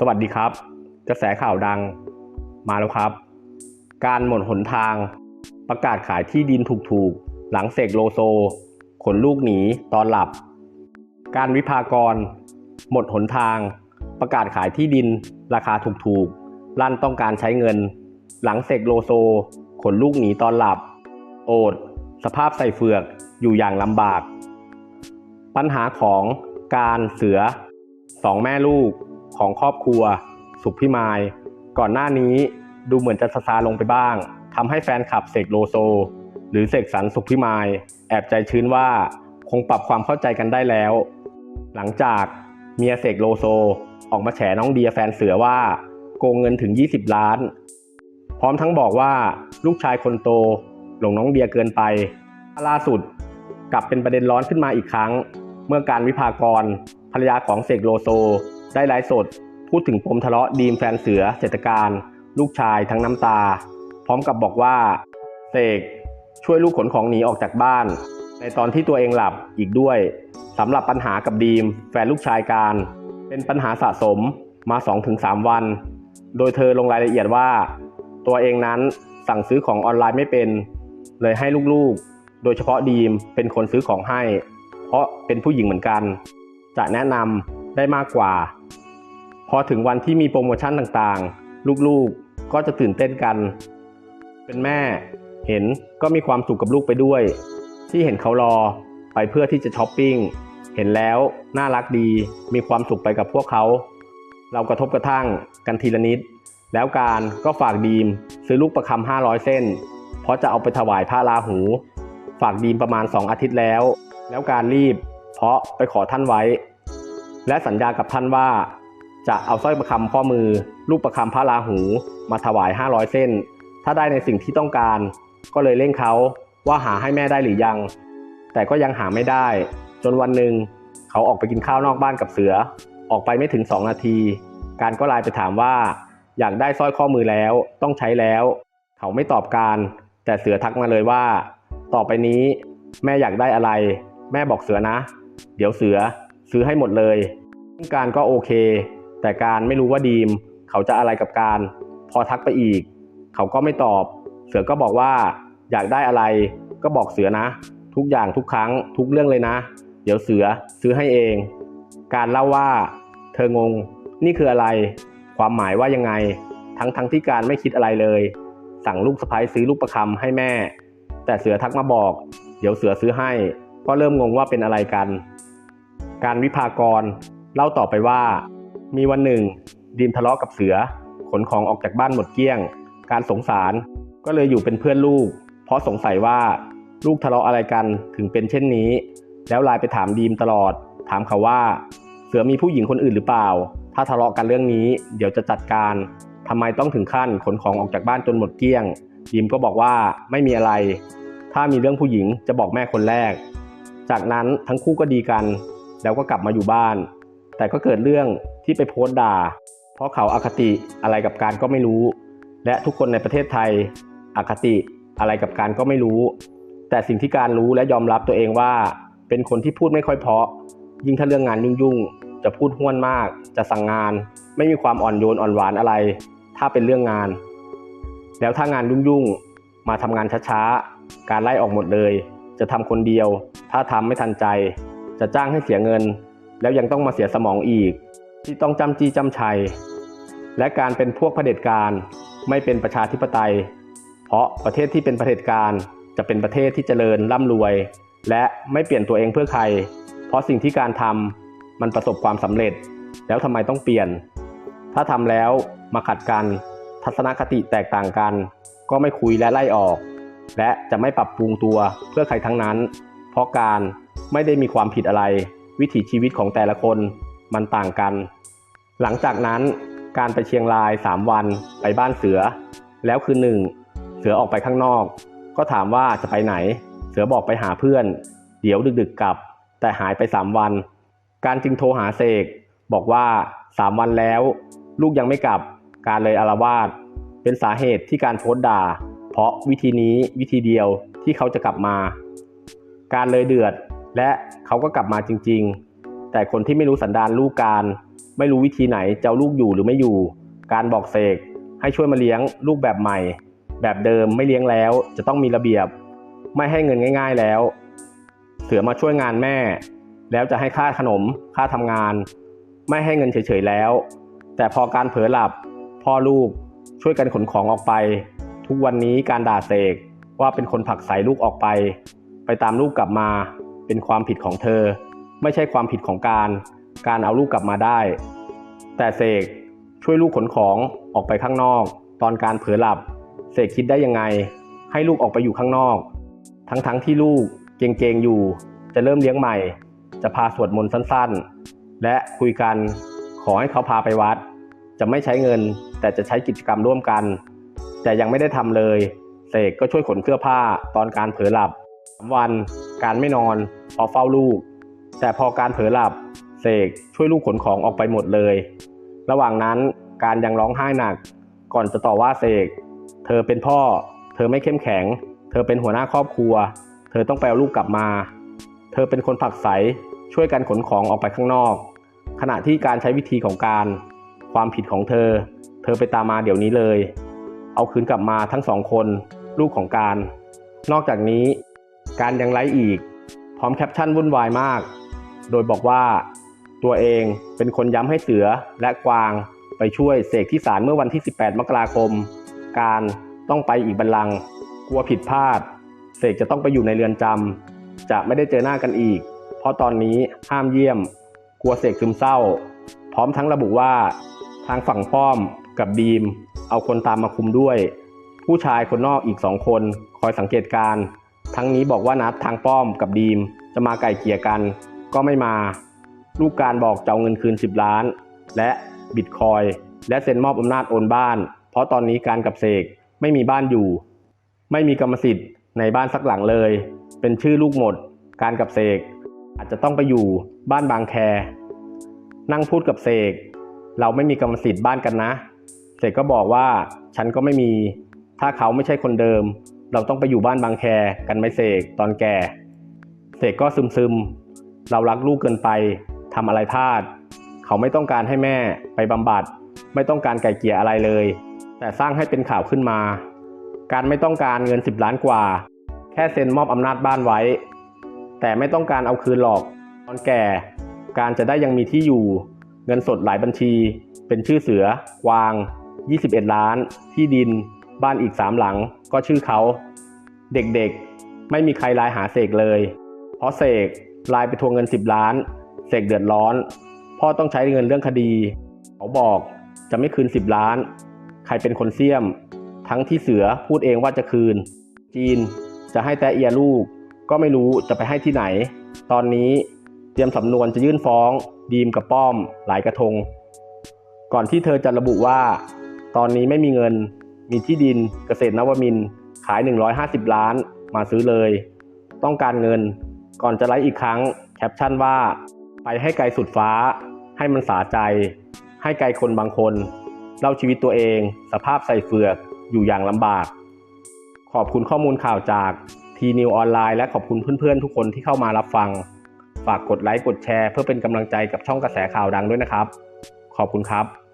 สวัสดีครับ กระแสข่าวดังมาแล้วครับ การหมดหนทาง ประกาศขายที่ดินถูกๆ หลังเสกโลโซ ขนลูกหนีตอนหลับ การวิพากร หมดหนทาง ประกาศขายที่ดิน ราคาถูกๆ ลั่นต้องการใช้เงิน หลังเสกโลโซ ขนลูกหนีตอนหลับ โอด สภาพใส่เฟือกอยู่อย่างลำบาก ปัญหาของการเสือสองแม่ลูก ของครอบครัว สุขพิมาย ก่อนหน้านี้ดูเหมือนจะซาซาลงไปบ้างทำให้แฟนคลับเสกโลโซ หรือเสกสรรสุขพิมาย แอบใจชื้นว่าคงปรับความเข้าใจกันได้แล้ว หลังจากเมียเสกโลโซ ออกมาแฉน้องเดียแฟนเสือว่าโกงเงินถึง 20 ล้าน พร้อมทั้งบอกว่าลูกชายคนโตหลงน้องเดียเกินไป ล่าสุดกลับเป็นประเด็นร้อนขึ้นมาอีกครั้ง เมื่อการวิพากรภรรยาของเสกโลโซ ได้ไลฟ์สด พูดถึงปมทะเลาะดีมแฟนเสือเศรษฐการ ลูกชายทั้งน้ำตา พร้อมกับบอกว่าเสกช่วยลูกขนของหนีออกจากบ้าน ในตอนที่ตัวเองหลับอีกด้วยสำหรับปัญหากับดีม แฟนลูกชายการ เป็นปัญหาสะสมมา 2-3 วัน โดยเธอลงรายละเอียดว่า ตัวเองนั้นสั่งซื้อของออนไลน์ไม่เป็น เลยให้ลูกๆ โดยเฉพาะดีมเป็นคนซื้อของให้ เพราะเป็นผู้หญิงเหมือนกัน จะแนะนำ ได้มากกว่า พอถึงวันที่มีโปรโมชั่นต่างๆ ลูกๆก็จะตื่นเต้นกัน เป็นแม่เห็นก็มีความสุขกับลูกไปด้วย ที่เห็นเขารอไปเพื่อที่จะช้อปปิ้งเห็นแล้วน่ารักดีมีความสุขไปกับพวกเขา เรากระทบกระทั่งกันทีละนิด แล้วการก็ฝากดีมซื้อลูกประคำ500 เส้น เพราะจะเอาไปถวายพระราหู ฝากดีมประมาณ 2 อาทิตย์แล้ว แล้วการรีบ เพราะไปขอท่านไว้ และสัญญากับท่านว่า จะเอาสร้อยประคำข้อมือ ลูกประคำพระราหู มาถวาย 500 เส้น ถ้าได้ในสิ่งที่ต้องการ ก็เลยเร่งเขาว่าหาให้แม่ได้หรือยัง แต่ก็ยังหาไม่ได้ จนวันหนึ่งเขาออกไปกินข้าวนอกบ้านกับเสือ ออกไปไม่ถึง2นาที การก็ไลน์ไปถามว่า อยากได้สร้อยข้อมือแล้วต้องใช้แล้ว เขาไม่ตอบการ แต่เสือทักมาเลยว่า ต่อไปนี้ แม่อยากได้อะไร แม่บอกเสือนะ เดี๋ยวเสือซื้อให้หมดเลย ซึ่งการก็โอเค แต่การไม่รู้ว่าดีม เขาจะอะไรกับการ พอทักไปอีก เขาก็ไม่ตอบ เสือก็บอกว่า อยากได้อะไร ก็บอกเสือนะ ทุกอย่างทุกครั้ง ทุกเรื่องเลยนะ เดี๋ยวเสือซื้อให้เอง การเล่าว่า เธองง นี่คืออะไร ความหมายว่ายังไง ทั้งทั้งที่การไม่คิดอะไรเลย สั่งลูกสะพ้ยซื้อลูกประคำให้แม่ แต่เสือทักมาบอก เดี๋ยวเสือซื้อให้ ก็เริ่มงงว่าเป็นอะไรกัน การวิพากร เล่าต่อไปว่า มีวันหนึ่งดีมทะเลาะกับเสือ ขนของออกจากบ้านหมดเกลี้ยง การสงสารก็เลยอยู่เป็นเพื่อนลูก เพราะสงสัยว่าลูกทะเลาะอะไรกันถึงเป็นเช่นนี้ แล้วไลน์ไปถามดีมตลอด ถามเขาว่า เสือมีผู้หญิงคนอื่นหรือเปล่า ถ้าทะเลาะกันเรื่องนี้ เดี๋ยวจะจัดการทำไมต้องถึงขั้นขนของออกจากบ้านจนหมดเกลี้ยงดีมก็บอกว่าไม่มีอะไร ถ้ามีเรื่องผู้หญิงจะบอกแม่คนแรก จากนั้นทั้งคู่ก็ดีกัน แล้วก็กลับมาอยู่บ้าน แต่ก็เกิดเรื่องที่ไปโพสต์ด่า เพราะเขาอาคติอะไรกับการก็ไม่รู้ และทุกคนในประเทศไทยอคติอะไรกับการก็ไม่รู้ แต่สิ่งที่การรู้และยอมรับตัวเองว่า เป็นคนที่พูดไม่ค่อยเพาะ ยิ่งถ้าเรื่องงานยุ่งๆ จะพูดห้วนมาก จะสั่งงาน ไม่มีความอ่อนโยนอ่อนหวานอะไร ถ้าเป็นเรื่องงาน แล้วถ้างานยุ่งๆ มาทำงานช้าๆ การไล่ออกหมดเลย จะทำคนเดียว ถ้าทำไม่ทันใจ จะจ้างให้เสียเงิน แล้วยังต้องมาเสียสมองอีก ที่ต้องจำจี้จำชัย และการเป็นพวกเผด็จการไม่เป็นประชาธิปไตย เพราะประเทศที่เป็นเผด็จการจะเป็นประเทศที่เจริญร่ำรวย และไม่เปลี่ยนตัวเองเพื่อใคร เพราะสิ่งที่การทำมันประสบความสำเร็จ แล้วทำไมต้องเปลี่ยน ถ้าทำแล้วมาขัดกัน ทัศนคติแตกต่างกัน ก็ไม่คุยและไล่ออก และจะไม่ปรับปรุงตัวเพื่อใครทั้งนั้น เพราะการไม่ได้มีความผิดอะไร วิถีชีวิตของแต่ละคนมันต่างกัน หลังจากนั้นการไปเชียงราย 3 วันไปบ้านเสือ แล้วคืนหนึ่ง เสือออกไปข้างนอก ก็ถามว่าจะไปไหน เสือบอกไปหาเพื่อน เดี๋ยวดึกๆกลับ แต่หายไป 3 วัน การจึงโทรหาเสกบอกว่า 3 วันแล้ว ลูกยังไม่กลับการเลยอารวาสเป็นสาเหตุที่การโพสด่า เพราะวิธีนี้วิธีเดียวที่เขาจะกลับมา การเลยเดือด และเขาก็กลับมาจริง ๆ แต่คนที่ไม่รู้สันดานลูกการ ไม่รู้วิธีไหนจะเอาลูกอยู่หรือไม่อยู่ การบอกเสกให้ช่วยมาเลี้ยงลูกแบบใหม่ แบบเดิมไม่เลี้ยงแล้ว จะต้องมีระเบียบ ไม่ให้เงินง่าย ๆแล้ว เสือมาช่วยงานแม่ แล้วจะให้ค่าขนม ค่าทำงาน ไม่ให้เงินเฉยๆแล้ว แต่พอการเผลอหลับ พ่อลูกช่วยกันขนของออกไป ทุกวันนี้การด่าเสกว่าเป็นคนผักใส่ลูกออกไป ไปตามลูกกลับมา เป็นความผิดของเธอ ไม่ใช่ความผิดของการ การเอาลูกกลับมาได้ แต่เสกช่วยลูกขนของออกไปข้างนอก ตอนการเผลอหลับ เสกคิดได้ยังไง ให้ลูกออกไปอยู่ข้างนอก ทั้งๆทที่ลูกเกรงๆอยู่ จะเริ่มเลี้ยงใหม่ จะพาสวดมนต์สั้นๆ และคุยกันขอให้เขาพาไปวัด จะไม่ใช้เงิน แต่จะใช้กิจกรรมร่วมกัน แต่ยังไม่ได้ทำเลย เสกก็ช่วยขนเสื้อผ้าตอนการเผลอหลับวัน การไม่นอนพอเฝ้าลูก แต่พอการเผลอหลับเสกช่วยลูกขนของออกไปหมดเลย ระหว่างนั้นการยังร้องไห้หนัก ก่อนจะต่อว่าเสกเธอเป็นพ่อ เธอไม่เข้มแข็ง เธอเป็นหัวหน้าครอบครัว เธอต้องไปเอาลูกกลับมา เธอเป็นคนผักไสช่วยกันขนของออกไปข้างนอก ขณะที่การใช้วิธีของการ ความผิดของเธอ เธอไปตามมาเดี๋ยวนี้เลย เอาคืนกลับมาทั้งสองคน ลูกของการ นอกจากนี้ การยังไลฟ์อีก พร้อมแคปชั่นวุ่นวายมาก โดยบอกว่าตัวเองเป็นคนย้ำให้เสือและกวางไปช่วยเสกที่ศาลเมื่อวันที่ 18 มกราคม การต้องไปอีกบัลลังกลัวผิดพลาด เสกจะต้องไปอยู่ในเรือนจำจะไม่ได้เจอหน้ากันอีก เพราะตอนนี้ห้ามเยี่ยม กลัวเสกซึมเศร้า พร้อมทั้งระบุว่า ทางฝั่งป้อมกับบีม เอาคนตามมาคุมด้วย ผู้ชายคนนอกอีกสองคนคอยสังเกตการ ทั้งนี้บอกว่านัดทางป้อมกับบีมจะมาไก่เกลี่ยกัน ก็ไม่มา ลูกการบอกจะเอาเงินคืน 10 ล้าน และบิตคอยและเซ็นมอบอำนาจโอนบ้าน เพราะตอนนี้การกับเสกไม่มีบ้านอยู่ ไม่มีกรรมสิทธิ์ในบ้านสักหลังเลย เป็นชื่อลูกหมด การกับเสกอาจจะต้องไปอยู่บ้านบางแค นั่งพูดกับเสกเราไม่มีกรรมสิทธิ์บ้านกันนะ เสกก็บอกว่าฉันก็ไม่มี ถ้าเขาไม่ใช่คนเดิม เราต้องไปอยู่บ้านบางแคกันไหมเสกตอนแก่ เสกก็ซึมซึมเรารักลูกเกินไปทำอะไรพลาด เขาไม่ต้องการให้แม่ไปบำบัด ไม่ต้องการไก่เกี่ยอะไรเลย แต่สร้างให้เป็นข่าวขึ้นมา การไม่ต้องการเงิน 10 ล้านกว่า แค่เซ็นมอบอำนาจบ้านไว้ แต่ไม่ต้องการเอาคืนหรอก ตอนแก่ การจะได้ยังมีที่อยู่ เงินสดหลายบัญชี เป็นชื่อเสือ กวาง 21 ล้าน ที่ดิน บ้านอีก3หลังก็ชื่อเขา เด็กๆ ไม่มีใครไลน์หาเสกเลย เพราะเสกไลน์ไปทวงเงิน 10 ล้าน เสกเดือดร้อน พ่อต้องใช้เงินเรื่องคดี เขาบอกจะไม่คืน 10 ล้าน ใครเป็นคนเสี่ยม ทั้งที่เสือพูดเองว่าจะคืน จีนจะให้แต่เอียลูก ก็ไม่รู้จะไปให้ที่ไหน ตอนนี้เตรียมสำนวนจะยื่นฟ้อง ดีมกับป้อม หลายกระทง ก่อนที่เธอจะระบุว่า ตอนนี้ไม่มีเงิน มีที่ดินเกษตรนวมินขาย 150 ล้านมาซื้อเลย ต้องการเงิน ก่อนจะไลฟ์อีกครั้งแคปชั่นว่า ไปให้ไกลสุดฟ้า ให้มันสาใจ ให้ไกลคนบางคน เล่าชีวิตตัวเอง สภาพใส่เฟือกอยู่อย่างลำบาก ขอบคุณข้อมูลข่าวจากทีนิวออนไลน์และขอบคุณเพื่อนๆ ทุกคนที่เข้ามารับฟัง ฝากกดไลค์กดแชร์ เพื่อเป็นกำลังใจกับช่องกระแสข่าวดังด้วยนะครับ ขอบคุณครับ